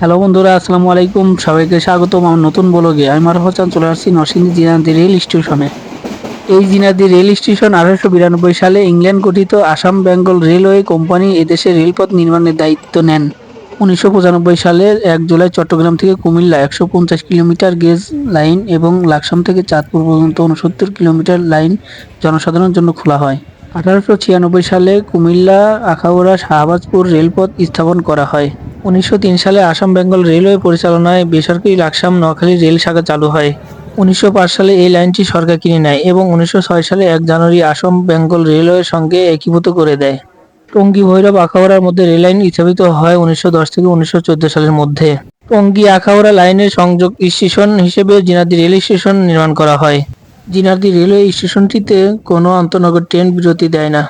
Hello বন্ধুরা, আসসালামু আলাইকুম। সবাইকে স্বাগতম আমার নতুন ব্লগে। আমি মারফত চান চলে আসছি নরসিংদী জিনাদি রেল স্টেশনে। এই জিনাদি রেল স্টেশন আঠারোশো বিরানব্বই সালে ইংল্যান্ড গঠিত আসাম বেঙ্গল রেলওয়ে কোম্পানি এদেশে রেলপথ নির্মাণের দায়িত্ব নেন। উনিশশো পঁচানব্বই সালের এক জুলাই চট্টগ্রাম থেকে কুমিল্লা একশো পঞ্চাশ কিলোমিটার গেজ লাইন এবং লাকসাম থেকে চাঁদপুর পর্যন্ত উনসত্তর কিলোমিটার লাইন জনসাধারণের জন্য খোলা হয়। আঠারোশো ছিয়ানব্বই সালে কুমিল্লা, আখাউড়া, শাহবাজপুর রেলপথ স্থাপন করা হয়। উনিশশো তিন সালে আসাম বেঙ্গল রেলওয়ে পরিচালনায় বেসরকারি লাকসাম নোয়াখালী রেল শাখা চালু হয়। উনিশশো পাঁচ সালে এই লাইনটি সরকার কিনে নেয় এবং উনিশশো ছয় সালে এক জানুয়ারি আসাম বেঙ্গল রেলওয়ের সঙ্গে একীভূত করে দেয়। টঙ্গী ভৈরব আখাউড়ার মধ্যে রেল লাইন স্থাপিত হয় উনিশশো দশ থেকে উনিশশো চোদ্দ সালের মধ্যে। টঙ্গী আখাউড়া লাইনের সংযোগ স্টেশন হিসেবে জিনাদি রেল স্টেশন নির্মাণ করা হয়। জিনাদি রেলওয়ে স্টেশনটিতে কোনো আন্তনগর ট্রেন বিরতি দেয় না।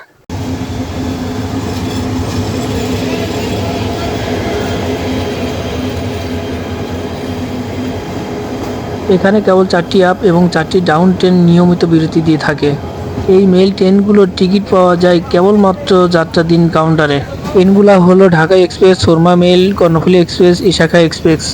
এখানে কেবল চারটি আপ এবং চারটি ডাউন ট্রেন নিয়মিত বিরতি দিয়ে থাকে। এই মেল ট্রেনগুলোর টিকিট পাওয়া যায় কেবলমাত্র যাত্রা দিন কাউন্টারে ট্রেনগুলো হলো Dhaka express Surma mail Karnaphuli express ইশাখা express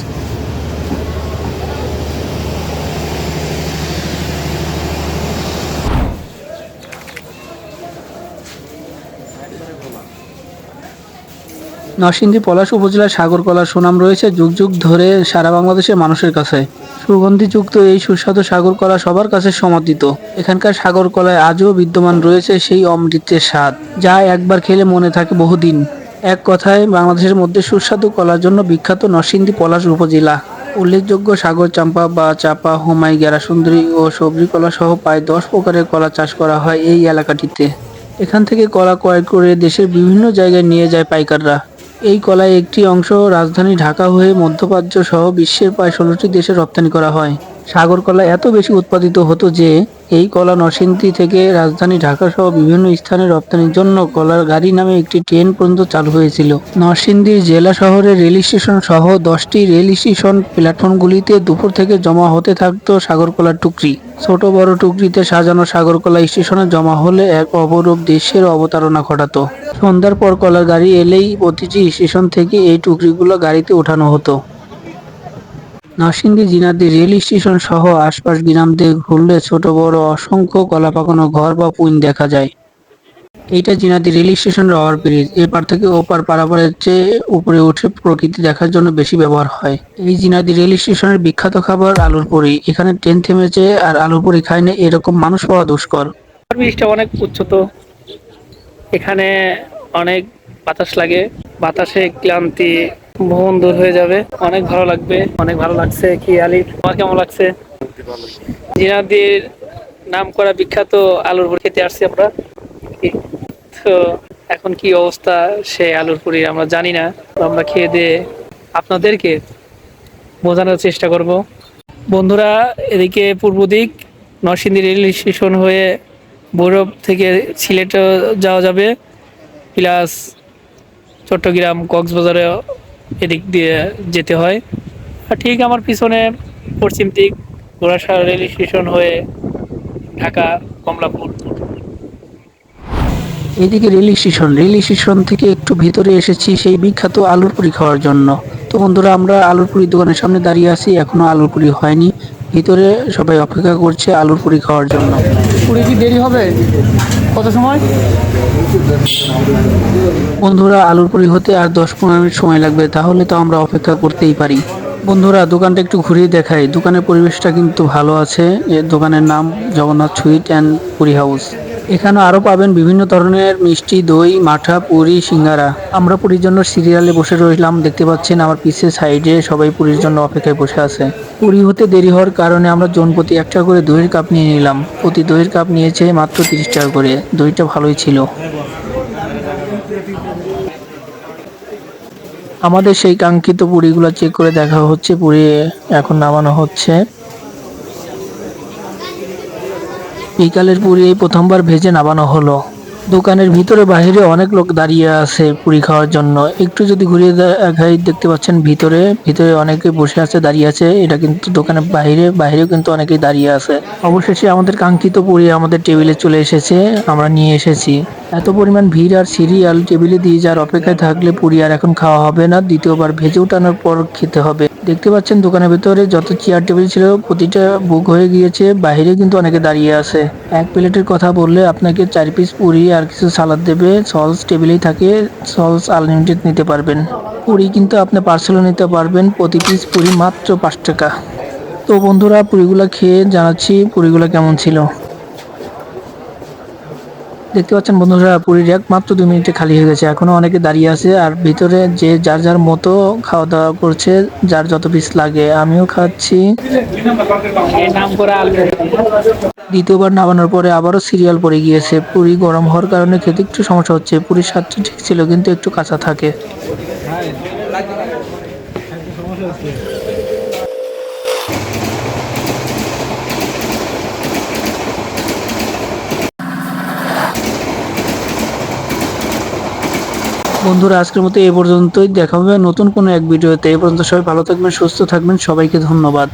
Narsingdi, Palash উপজেলার সাগরকলার সুনাম রয়েছে যুগ যুগ ধরে সারা বাংলাদেশের মানুষের কাছে। সুগন্ধিযুক্ত এই সুস্বাদু সাগরকলা সবার কাছে সমাদৃত। এখানকার সাগরকলায় আজও বিদ্যমান রয়েছে সেই অমৃতের স্বাদ, যা একবার খেলে মনে থাকে বহুদিন। এক কথায়, বাংলাদেশের মধ্যে সুস্বাদু কলার জন্য বিখ্যাত নরসিংদী পলাশ উপজেলা। উল্লেখযোগ্য সাগর চাম্পা বা চাপা হোমাই গ্যারাসুন্দরী ও সবজি কলা সহ প্রায় দশ প্রকারের কলা চাষ করা হয় এই এলাকাটিতে। এখান থেকে কলা ক্রয় করে দেশের বিভিন্ন জায়গায় নিয়ে যায় পাইকাররা। এই কলায় একটি অংশ রাজধানী ঢাকা হয়ে মধ্যপ্রাচ্য সহ বিশ্বের প্রায় ষোলোটি দেশে রপ্তানি করা হয়। সাগর কলা এত বেশি উৎপাদিত হতো যে এই কলা নরসিংদী থেকে রাজধানী ঢাকা সহ বিভিন্ন স্থানে রপ্তানির জন্য কলার গাড়ি নামে একটি ট্রেন পর্যন্ত চালু হয়েছিল। নরসিংদীর জেলা শহরের রেল স্টেশন সহ দশটি রেল স্টেশন প্ল্যাটফর্মগুলিতে দুপুর থেকে জমা হতে থাকতো সাগরকলার টুকরি। ছোট বড় টুকরিতে সাজানো সাগরকলা স্টেশনে জমা হলে এক অবরূপ দেশের অবতারণা ঘটাতো। সন্ধ্যার পর কলার গাড়ি এলেই প্রতিটি স্টেশন থেকে এই টুকরিগুলো গাড়িতে ওঠানো হতো। নরসিংদী জিনাদি, রেল স্টেশন সহ আশপাশ গ্রামদের ঘুরলে ছোট, বড়, অসংখ্য কলা পাকানো ঘর বা পুইন দেখা যায়। এইটা জিনাদি রেল স্টেশনের ওভার ব্রিজ। এপার থেকে ওপার পারাপারের চেয়ে উপরে উঠে প্রকৃতি দেখার জন্য বেশি ব্যবহার হয়। এই জিনাদি রেল স্টেশনের বিখ্যাত খাবার আলুর পুরি। এখানে ট্রেন থেমেছে আর আলুর পুরি খায় না এরকম মানুষ পাওয়া দুষ্কর। ব্রিজটা অনেক উচ্চত। এখানে অনেক বাতাস লাগে। বাতাসে ক্লান্তি ভ্রমণ দূর হয়ে যাবে। অনেক ভালো লাগবে, অনেক ভালো লাগছে। কি আলি, তোমার কেমন লাগছে? জিনাদির নাম করা বিখ্যাত আলুর পুরি খেতে আসছি আমরা। তো এখন কি অবস্থা? সে আলুর পুরি আমরা জানি না। আমরা খেয়ে দিয়ে আপনাদেরকে বোঝানোর চেষ্টা করব। বন্ধুরা, এদিকে পূর্ব দিক, নরসিংদী রেল স্টেশন হয়ে ভৈরব থেকে সিলেটে যাওয়া যাবে। প্লাস চট্টগ্রাম কক্সবাজারে এদিক দিয়ে যেতে হয়। আর ঠিক আমার পিছনে পশ্চিম দিক গোড়াশা রেল স্টেশন হয়ে ঢাকা, কমলাপুর। এদিকে রেল স্টেশন রেল স্টেশন থেকে একটু ভিতরে এসেছি সেই বিখ্যাত আলুর পুরি খাওয়ার জন্য। তো বন্ধুরা, আমরা আলুর পুরি দোকানের সামনে দাঁড়িয়ে আছি, এখনও আলুর পুরি হয়নি। ভিতরে সবাই অপেক্ষা করছে আলুর পুরি খাওয়ার জন্য। পুরি কি দেরি হবে? কত সময়? বন্ধুরা, আলুর পুরি হতে আর দশ পনেরো মিনিট সময় লাগবে, তাহলে তো আমরা অপেক্ষা করতেই পারি। বন্ধুরা, দোকানটা একটু ঘুরিয়ে দেখাই। দোকানের পরিবেশটা কিন্তু ভালো আছে। এর দোকানের নাম Jagannath sweet and puri house. এখানে আরও পাবেন বিভিন্ন ধরনের মিষ্টি, দই, মাঠা, পুরি, সিঙ্গারা। আমরা পুরীর জন্য সিরিয়ালে বসে রইলাম। দেখতে পাচ্ছেন আমার পিছের সাইডে সবাই পুরীর জন্য অপেক্ষায় বসে আছে। পুরী হতে দেরি হওয়ার কারণে আমরা জনপ্রতি একটা করে দইয়ের কাপ নিয়ে নিলাম। প্রতি দইয়ের কাপ নিয়েছে মাত্র তিরিশ টাকা করে। দইটা ভালোই ছিল। আমাদের সেই কাঙ্ক্ষিত পুরিগুলো চেক করে দেখা হচ্ছে। পুরি এখন নামানো হচ্ছে। বিকালের পুরি এই প্রথমবার ভেজে নামানো হলো। দোকানের ভিতরে বাইরে অনেক লোক দাঁড়িয়ে আছে পুরি খাওয়ার জন্য। একটু যদি ঘুরিয়ে দেখাই, দেখতে পাচ্ছেন ভিতরে ভিতরে অনেকে বসে আছে, দাঁড়িয়ে আছে। এটা কিন্তু দোকানের বাইরে বাইরেও কিন্তু অনেকেই দাঁড়িয়ে আছে। অবশেষে আমাদের কাঙ্ক্ষিত পুরি আমাদের টেবিলে চলে এসেছে, আমরা নিয়ে এসেছি। এত পরিমাণ ভিড় আর সিঁড়ি সিরিয়াল টেবিলে দিয়ে যার অপেক্ষায় থাকলে পুরি আর এখন খাওয়া হবে না, দ্বিতীয়বার ভেজে ওঠানোর পর খেতে হবে। দেখতে পাচ্ছেন দোকানের ভেতরে যত চেয়ার টেবিল ছিল, প্রতিটা বুক হয়ে গিয়েছে। বাইরে কিন্তু অনেকে দাঁড়িয়ে আছে। এক প্লেটের কথা বললে আপনাকে চার পিস পুরি আর কিছু সালাদ দেবে। সলস টেবিলেই থাকে। সলস আনলিমিটেড নিতে পারবেন। পুরি কিন্তু আপনি পার্সেলও নিতে পারবেন। প্রতি পিস পুরি মাত্র পাঁচ টাকা। তো বন্ধুরা, পুরিগুলো খেয়ে জানাচ্ছি পুরিগুলো কেমন ছিল। দেখতে পাচ্ছেন বন্ধুরা পুরীর এক মাত্র দুই মিনিটে খালি হয়ে গেছে। এখনও অনেকে দাঁড়িয়ে আছে আর ভিতরে যে যার যার মতো খাওয়া দাওয়া করছে, যার যত পিস লাগে, আমিও খাচ্ছি। দ্বিতীয়বার নামানোর পরে আবারও সিরিয়াল পড়ে গিয়েছে। পুরি গরম হওয়ার কারণে খেতে একটু সমস্যা হচ্ছে। পুরীর স্বাদটা ঠিক ছিল, কিন্তু একটু কাঁচা থাকে। বন্ধুরা, আজকের মতো এই পর্যন্তই। দেখা হবে নতুন কোনো এক ভিডিওতে। এ পর্যন্ত সবাই ভালো থাকবেন, সুস্থ থাকবেন। সবাইকে ধন্যবাদ।